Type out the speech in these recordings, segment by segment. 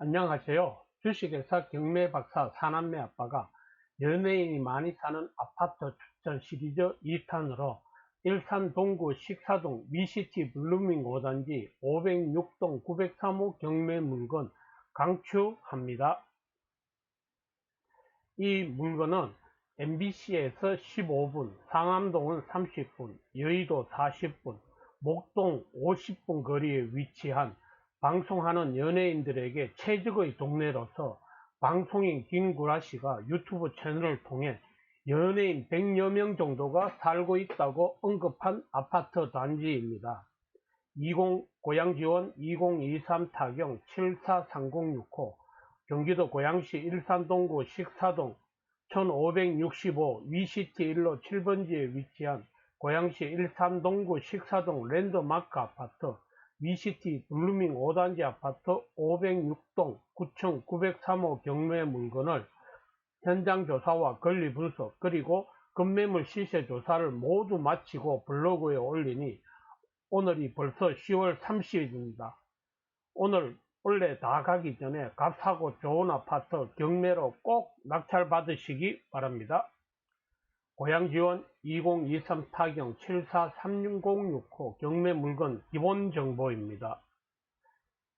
안녕하세요. 주식회사 경매박사 사남매 아빠가 연예인이 많이 사는 아파트 추천 시리즈 2탄으로 일산 동구 식사동 미시티 블루밍 5단지 506동 903호 경매 물건 강추합니다. 이 물건은 MBC에서 15분, 상암동은 30분, 여의도 40분, 목동 50분 거리에 위치한 방송하는 연예인들에게 최적의 동네로서 방송인 김구라 씨가 유튜브 채널을 통해 연예인 100여 명 정도가 살고 있다고 언급한 아파트 단지입니다. 20 고양지원 2023 타경 743065 경기도 고양시 일산동구 식사동 1565 위시티 1로 7번지에 위치한 고양시 일산동구 식사동 랜드마크 아파트 위시티 블루밍 5단지 아파트 506동 9903호 경매 물건을 현장 조사와 권리 분석 그리고 급매물 시세 조사를 모두 마치고 블로그에 올리니 오늘이 벌써 10월 30일입니다. 오늘 원래 다 가기 전에 값하고 좋은 아파트 경매로 꼭 낙찰 받으시기 바랍니다. 고향지원 2023 타경 743065 경매 물건 기본 정보입니다.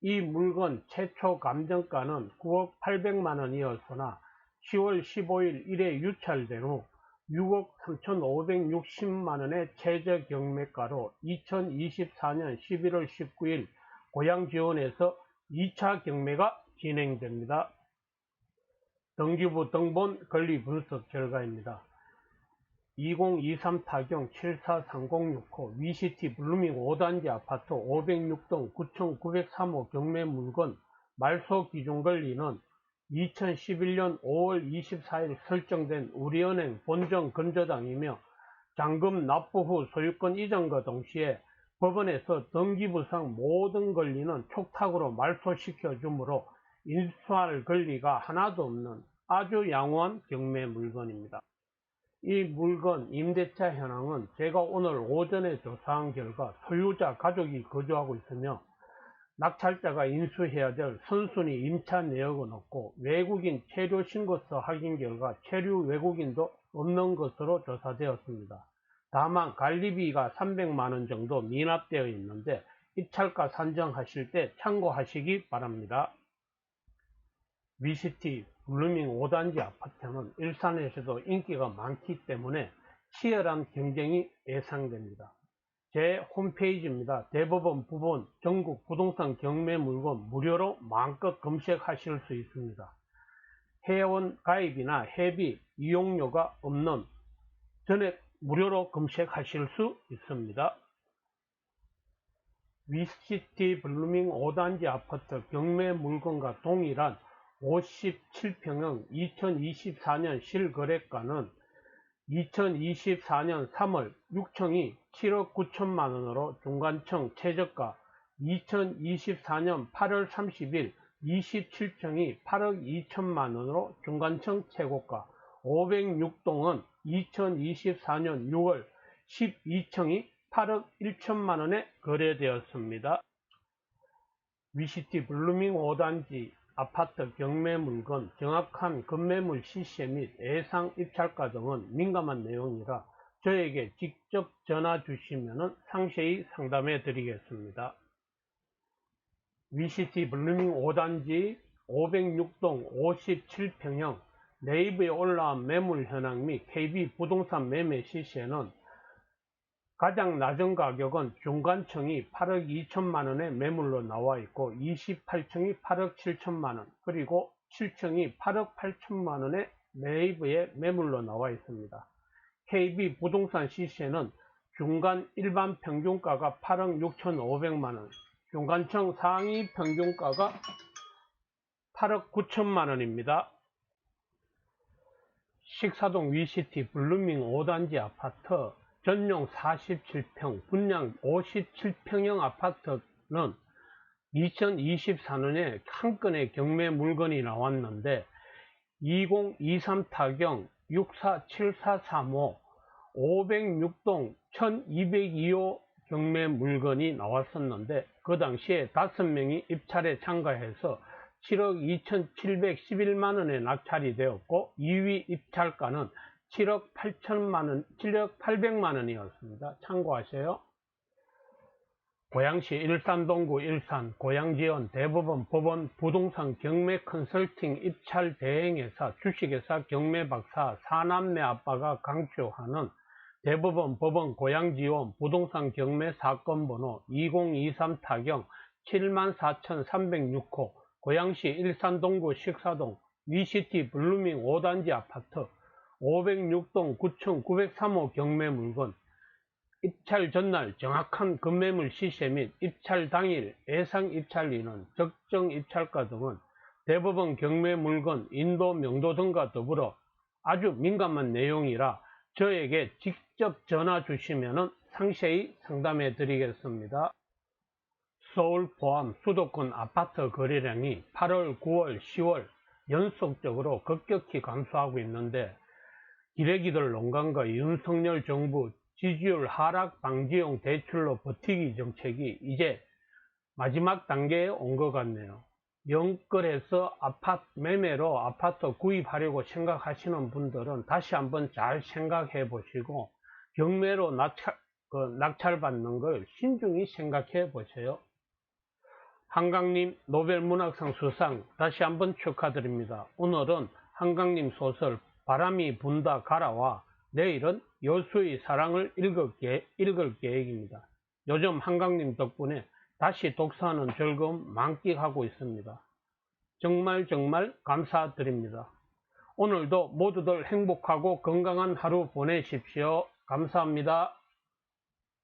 이 물건 최초 감정가는 9억 800만원이었으나 10월 15일 1회 유찰된 후 6억 3560만원의 최저 경매가로 2024년 11월 19일 고향지원에서 2차 경매가 진행됩니다. 등기부 등본 권리 분석 결과입니다. 2023 타경 743065 위시티 블루밍 5단지 아파트 506동 9903호 경매 물건 말소 기준 권리는 2011년 5월 24일 설정된 우리은행 본정 건조당이며 잔금 납부 후 소유권 이전과 동시에 법원에서 등기부상 모든 권리는 촉탁으로 말소시켜 주므로 인수할 권리가 하나도 없는 아주 양호한 경매 물건입니다. 이 물건 임대차 현황은 제가 오늘 오전에 조사한 결과 소유자 가족이 거주하고 있으며 낙찰자가 인수해야 될 선순위 임차 내역은 없고 외국인 체류 신고서 확인 결과 체류 외국인도 없는 것으로 조사되었습니다. 다만 관리비가 300만원 정도 미납되어 있는데 입찰가 산정하실 때 참고하시기 바랍니다. 위시티 블 루밍 5단지 아파트는 일산에서도 인기가 많기 때문에 치열한 경쟁이 예상됩니다. 제 홈페이지입니다. 대법원 부분 전국 부동산 경매 물건 무료로 마음껏 검색하실 수 있습니다. 회원 가입이나 회비 이용료가 없는 전액 무료로 검색하실 수 있습니다. 위시티 블루밍 5단지 아파트 경매 물건과 동일한 57평형 2024년 실거래가는 2024년 3월 6층이 7억 9천만원으로 중간층 최저가 2024년 8월 30일 27층이 8억 2천만원으로 중간층 최고가 506동은 2024년 6월 12층이 8억 1천만원에 거래되었습니다. 위시티 블루밍 5단지 아파트 경매 물건, 정확한 급매물 시세 및 예상 입찰가 등은 민감한 내용이라 저에게 직접 전화 주시면 상세히 상담해 드리겠습니다. 위시티 블루밍 5단지 506동 57평형 네이버에 올라온 매물 현황 및 KB 부동산 매매 시세는 가장 낮은 가격은 중간층이 8억 2천만원의 매물로 나와 있고 28층이 8억 7천만원 그리고 7층이 8억 8천만원의 네이버에 매물로 나와 있습니다. KB 부동산 시세는 중간 일반 평균가가 8억 6천5백만원 중간층 상위 평균가가 8억 9천만원입니다. 식사동 위시티 블루밍 5단지 아파트 전용 47평, 분양 57평형 아파트는 2024년에 한 건의 경매 물건이 나왔는데 2023 타경 647435 506동 1202호 경매 물건이 나왔었는데 그 당시에 5명이 입찰에 참가해서 7억 2,711만원에 낙찰이 되었고 2위 입찰가는 7억 8천만 원, 7억 800만원이었습니다. 참고하세요. 고양시 일산동구 일산 고양지원 대법원 법원 부동산 경매 컨설팅 입찰 대행회사 주식회사 경매 박사 사남매 아빠가 강추하는 대법원 법원 고양지원 부동산 경매 사건 번호 2023 타경 74,306호 고양시 일산동구 식사동 위시티 블루밍 5단지 아파트 506동 9,903호 경매 물건 입찰 전날 정확한 급매물 시세 및 입찰 당일 예상 입찰인은 적정 입찰가 등은 대법원 경매 물건 인도 명도 등과 더불어 아주 민감한 내용이라 저에게 직접 전화 주시면 상세히 상담해 드리겠습니다. 서울 포함 수도권 아파트 거래량이 8월, 9월, 10월 연속적으로 급격히 감소하고 있는데 기레기들 농간과 윤석열 정부 지지율 하락 방지용 대출로 버티기 정책이 이제 마지막 단계에 온 것 같네요. 영끌해서 아파트 매매로 아파트 구입하려고 생각하시는 분들은 다시 한번 잘 생각해 보시고 경매로 낙찰, 그 낙찰받는 걸 신중히 생각해 보세요. 한강님 노벨문학상 수상 다시 한번 축하드립니다. 오늘은 한강님 소설 바람이 분다 가라와 내일은 여수의 사랑을 읽을, 계, 읽을 계획입니다. 요즘 한강님 덕분에 다시 독서하는 즐거움 만끽하고 있습니다. 정말 정말 감사드립니다. 오늘도 모두들 행복하고 건강한 하루 보내십시오. 감사합니다.